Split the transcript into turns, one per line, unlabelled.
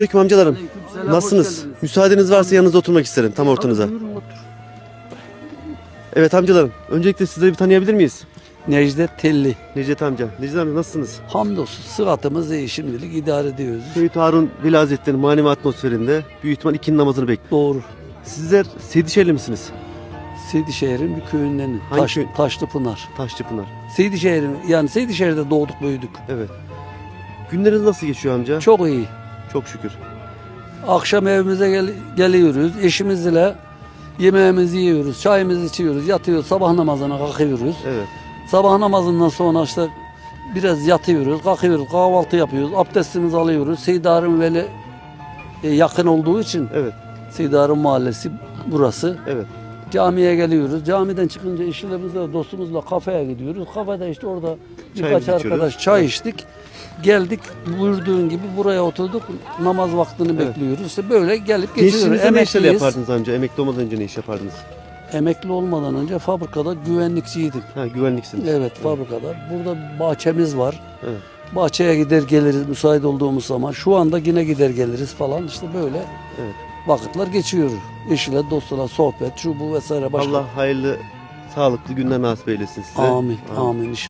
Aleyküm amcalarım.
Hoş
Nasılsınız? Müsaadeniz varsa yanınızda oturmak isterim tam ortanıza. Evet amcalarım. Öncelikle sizleri bir tanıyabilir miyiz?
Necdet Telli.
Necdet amca. Necdet amca nasılsınız?
Hamdolsun sıhhatımız iyi şimdilik idare ediyoruz.
Seyit Harun Veli Hazretleri'nin manevi atmosferinde büyük ihtimal ikindi namazını bekliyor.
Doğru.
Sizler Seydişehirli misiniz?
Seydişehir'in bir köyünden.
Hangi
Taş,
köy?
Taşlıpınar.
Taşçıpınar.
Seydişehir'in yani Seydişehir'de doğduk büyüdük.
Evet. Günleriniz nasıl geçiyor amca?
Çok iyi.
Çok şükür.
Akşam evimize gel- geliyoruz. Eşimizle yemeğimizi yiyoruz, çayımızı içiyoruz, yatıyoruz, sabah namazına kalkıyoruz.
Evet.
Sabah namazından sonra işte biraz yatıyoruz, kalkıyoruz, kahvaltı yapıyoruz, abdestimizi alıyoruz. Seydar'ın Veli e, yakın olduğu için
Evet.
Seydar'ın mahallesi burası.
Evet.
Camiye geliyoruz. Camiden çıkınca eşlerimizle, dostumuzla kafeye gidiyoruz. Kafede işte orada birkaç
Çayımızı
arkadaş
içiyoruz.
çay içtik. Geldik buyurduğun gibi buraya oturduk. Namaz vaktini bekliyoruz. İşte böyle gelip geçiyoruz.
Gençliğinizde ne işler
Emekliyiz.
yapardınız amca? Emekli olmadan önce ne iş yapardınız?
Emekli olmadan önce fabrikada güvenlikçiydim.
Ha güvenliksiniz.
Evet fabrikada. Burada bahçemiz var.
Evet.
Bahçeye gider geliriz müsait olduğumuz zaman. Şu anda yine gider geliriz falan. İşte böyle
Evet.
vakitler geçiyor. Eşiyle dostla sohbet, şu bu vesaire başka.
Allah hayırlı, sağlıklı günler nasip eylesin size.
Amin. Amin.